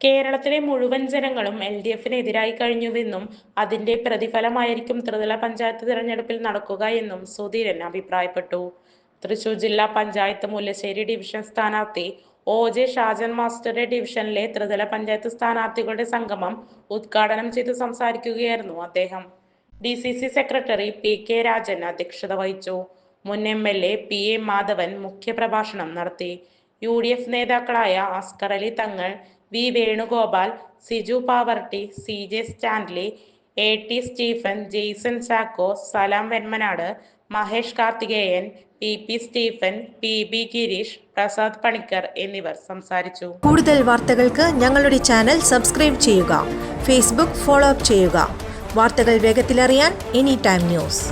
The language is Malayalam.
കേരളത്തിലെ മുഴുവൻ ജനങ്ങളും എൽ ഡി എഫിന് എതിരായി കഴിഞ്ഞുവെന്നും അതിന്റെ പ്രതിഫലമായിരിക്കും ത്രിതല പഞ്ചായത്ത് തിരഞ്ഞെടുപ്പിൽ നടക്കുക എന്നും സുധീരൻ അഭിപ്രായപ്പെട്ടു. തൃശൂർ ജില്ലാ പഞ്ചായത്ത് മുല്ലശ്ശേരി ഡിവിഷൻ സ്ഥാനാർത്ഥി ഒ ജെ ഷാജൻ മാസ്റ്ററുടെ ഡിവിഷനിലെ ത്രിതല പഞ്ചായത്ത് സ്ഥാനാർത്ഥികളുടെ സംഗമം ഉദ്ഘാടനം ചെയ്ത് സംസാരിക്കുകയായിരുന്നു അദ്ദേഹം. D C C secretary P K Rajan അധ്യക്ഷത വഹിച്ചു. മുൻ M L A P A Madhavan മുഖ്യപ്രഭാഷണം നടത്തി. യു ഡി എഫ് നേതാക്കളായ Askar Ali Thangal V Venugopal Siju Pavartty C J Stanley A T Stephen Jason Chacko Salam Venmanad Mahesh Karthikeyan P P Stephen P B Girish Prasad Panicker എന്നിവർ സംസാരിച്ചു. കൂടുതൽ വാർത്തകൾക്ക് ഞങ്ങളുടെ ചാനൽ സബ്സ്ക്രൈബ് ചെയ്യുക ഫേസ്ബുക്ക് ഫോളോ അപ്പ് ചെയ്യുക. വാർത്തകൾ വേഗത്തിലറിയാൻ എനി ടൈം ന്യൂസ്.